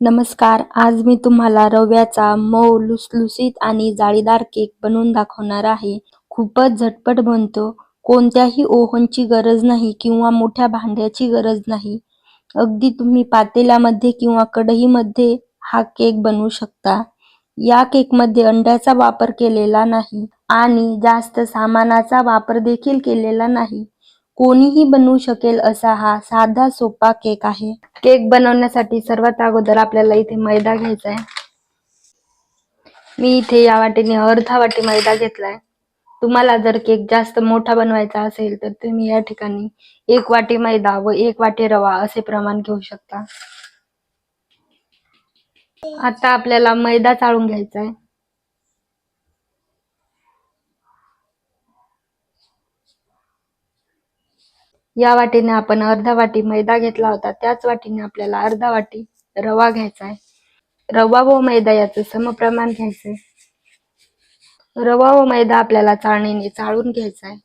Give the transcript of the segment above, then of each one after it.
नमस्कार आज मी तुम्हाला रव्याचा मऊ लुसलुसीत आणि जाळीदार केक बनवून दाखवणार आहे. खूपच झटपट बनतो. कोणत्याही ओव्हनची गरज नाही किंवा मोठ्या भांड्याची गरज नाही. अगदी तुम्ही पातेल्यामध्ये किंवा कढईमध्ये हा केक बनवू शकता. या केकमध्ये अंड्याचा वापर केलेला नाही आणि जास्त सामानाचा वापर देखील केलेला नाही. कोणीही बनवू शकेल असा हा साधा सोपा केक आहे. केक बनवण्यासाठी सर्वात अगोदर आपल्याला इथे मैदा घ्यायचा आहे. मी इथे या वाटीने अर्धा वाटी मैदा घेतलाय. तुम्हाला जर केक जास्त मोठा बनवायचा असेल तर तुम्ही या ठिकाणी एक वाटी मैदा व एक वाटी रवा असे प्रमाण घेऊ शकता. आता आपल्याला मैदा चाळून घ्यायचा आहे. या वाटीने आपण अर्धा वाटी मैदा घेतला होता. त्याच वाटीने आपल्याला अर्धा वाटी रवा घ्यायचा आहे. रवा व मैदा याचं समप्रमाण घ्यायचंय. रवा व मैदा आपल्याला चाळणीने चाळून घ्यायचा आहे.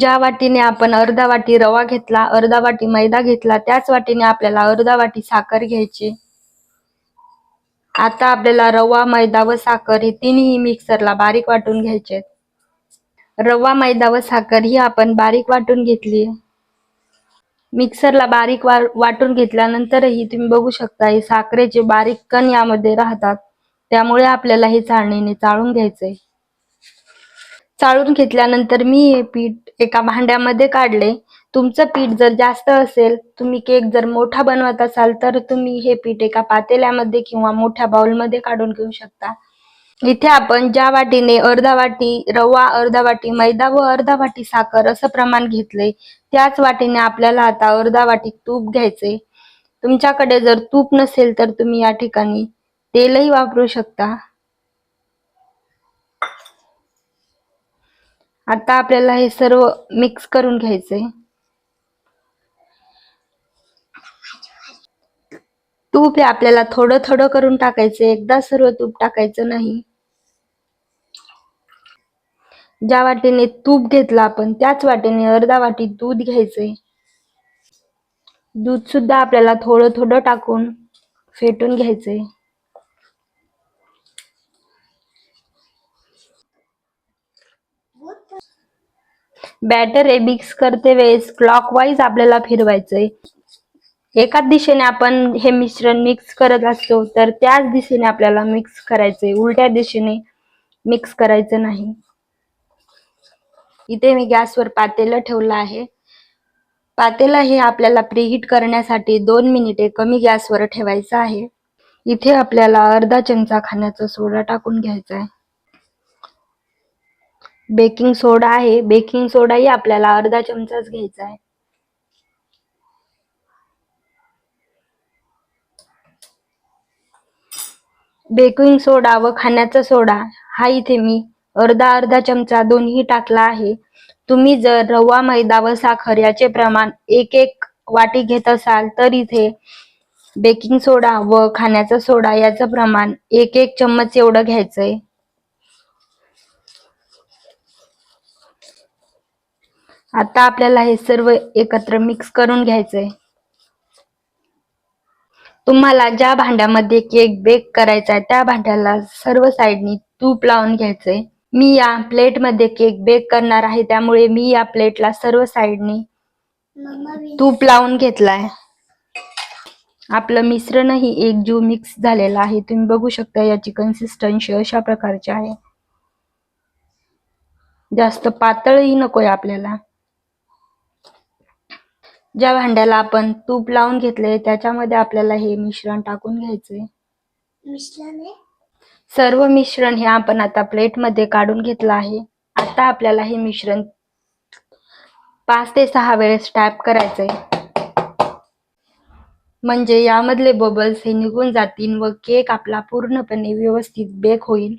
ज्या वाटीने आपण अर्धा वाटी रवा घेतला अर्धा वाटी मैदा घेतला त्याच वाटीने आपल्याला अर्धा वाटी साखर घ्यायची. आता आपल्याला रवा मैदा व साखर हे तिन्ही मिक्सरला बारीक वाटून घ्यायचे रवा मैदा व साखर ही आपण बारीक वाटून घेतली. मिक्सरला बारीक वा वाटून घेतल्यानंतरही तुम्ही बघू शकता हे साखरेचे बारीक कण यामध्ये राहतात. त्यामुळे आपल्याला हे चाळणीने चाळून घ्यायचंय. चाळून घेतल्यानंतर मी हे पीठ एका भांड्यामध्ये काढले. तुमचं पीठ जर जास्त असेल तुम्ही केक जर मोठा बनवत असाल तर तुम्ही हे पीठ एका पातेल्यामध्ये किंवा मोठ्या बाउलमध्ये काढून घेऊ शकता. इथे आपण ज्या वाटीने अर्धा वाटी रवा अर्धा वाटी मैदा व अर्धा वाटी साखर असं प्रमाण घेतले त्याच वाटीने आपल्याला आता अर्धा वाटी तूप घ्यायचे तुमच्याकडे जर तूप नसेल तर तुम्ही या ठिकाणी तेलही वापरू शकता. आता आपल्याला हे सर्व मिक्स करून घ्यायचे तूप हे आपल्याला थोडं थोडं करून टाकायचं एकदा सर्व तूप टाकायचं नाही. ज्या वाटीने तूप घेतला आपण त्याच वाटीने अर्धा वाटी दूध घ्यायचंय. दूध सुद्धा आपल्याला थोडं थोडं टाकून फेटून घ्यायचंय. बॅटर हे मिक्स करते वेळेस क्लॉक वाईज आपल्याला फिरवायचंय. एकाच दिशेने आपण हे मिश्रण मिक्स करत असतो तर त्याच दिशेने आपल्याला मिक्स करायचंय. उलट्या दिशेने मिक्स करायचं नाही. इथे मी गॅसवर पातेलं ठेवलं आहे. पातेलं हे आपल्याला प्रीहीट करण्यासाठी दोन मिनिटे कमी गॅसवर ठेवायचं आहे. इथे आपल्याला अर्धा चमचा खाण्याचा सोडा टाकून घ्यायचा आहे. बेकिंग सोडा आहे. बेकिंग सोडाही आपल्याला अर्धा चमचाच घ्यायचा आहे. बेकिंग सोडा व खाण्याचा सोडा हा इथे मी अर्धा अर्धा चमचा दोन्ही टाकला आहे. तुम्ही जर रवा मैदा व साखर याचे प्रमाण एक एक वाटी घेत असाल तर इथे बेकिंग सोडा व खाण्याचा सोडा याचं प्रमाण एक एक चम्मच एवढं घ्यायचंय. आता आपल्याला हे सर्व एकत्र मिक्स करून घ्यायचंय. तुम्हाला ज्या भांड्यामध्ये केक बेक करायचा आहे त्या भांड्याला सर्व साईडनी तूप लावून घ्यायचंय. मी या प्लेटमध्ये केक बेक करणार आहे त्यामुळे मी या प्लेटला सर्व साईडनी तूप लावून घेतलाय. आपलं मिश्रणही एक जीव मिक्स झालेलं आहे. तुम्ही बघू शकता याची कन्सिस्टन्सी अशा प्रकारची आहे. जास्त पातळही नकोय आपल्याला. ज्या भांड्याला आपण तूप लावून घेतले त्याच्यामध्ये आपल्याला हे मिश्रण टाकून घ्यायचंय. मिश्रण सर्व मिश्रण हे आपण आता प्लेटमध्ये काढून घेतलं आहे. आता आपल्याला हे मिश्रण पाच ते सहा वेळेस टॅप करायचंय. म्हणजे यामधले बबल्स हे निघून जातील व केक आपला पूर्णपणे व्यवस्थित बेक होईल.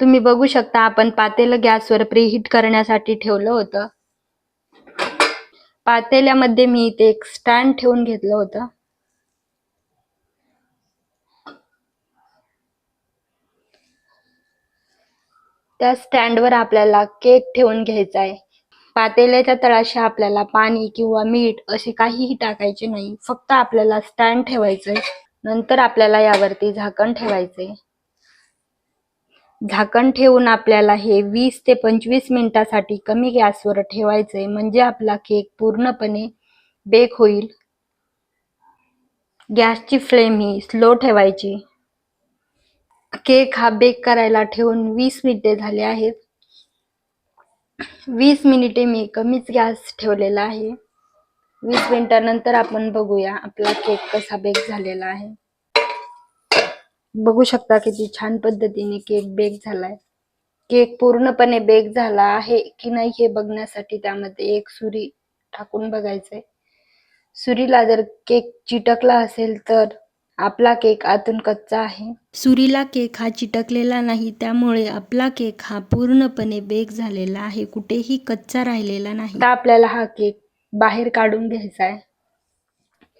तुम्ही बघू शकता आपण पातेलं गॅसवर प्रीहीट करण्यासाठी ठेवलं होतं. पातेल्यामध्ये मी इथे एक स्टँड ठेवून घेतलं होतं. त्या स्टँडवर आपल्याला केक ठेवून घ्यायचा आहे. पातेल्याच्या तळाशी आपल्याला पाणी किंवा मीठ असे काहीही टाकायचे नाही. फक्त आपल्याला स्टँड ठेवायचंय. नंतर आपल्याला यावरती झाकण ठेवायचंय. झाकण ठेवून आपल्याला हे वीस ते पंचवीस मिनिटासाठी कमी गॅसवर ठेवायचंय. म्हणजे आपला केक पूर्णपणे बेक होईल. गॅसची फ्लेम ही स्लो ठेवायची. केक हा बेक करायला ठेवून वीस मिनिटे झाले आहेत. वीस मिनिटे मी कमीच गॅस ठेवलेला आहे. वीस मिनिटानंतर आपण बघूया आपला केक कसा बेक झालेला आहे. बघू शकता किती छान पद्धतीने केक बेक झालाय. केक पूर्णपणे बेक झाला आहे की नाही हे बघण्यासाठी त्यामध्ये एक सुरी टाकून बघायचंय. सुरीला जर केक चिटकला असेल तर आपला केक आतून कच्चा आहे. सुरीला केक हा चिटकलेला नाही त्यामुळे आपला केक हा पूर्णपणे बेक झालेला आहे कुठेही कच्चा राहिलेला नाही. आता आपल्याला हा केक बाहेर काढून घ्यायचा आहे.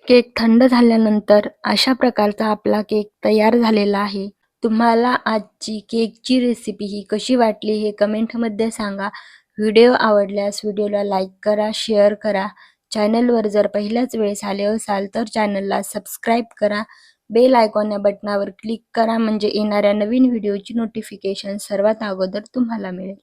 केक थंड झाल्यानंतर अशा प्रकारचा आपला केक तयार झालेला आहे. तुम्हाला आजची केकची रेसिपी ही कशी वाटली हे कमेंटमध्ये सांगा. व्हिडिओ आवडल्यास व्हिडिओला लाईक करा शेअर करा. चॅनलवर जर पहिल्याच वेळेस आले असाल तर चॅनलला सबस्क्राईब करा. बेल आयकॉन या बटनावर क्लिक करा. म्हणजे येणाऱ्या नवीन व्हिडिओची नोटिफिकेशन सर्वात अगोदर तुम्हाला मिळेल.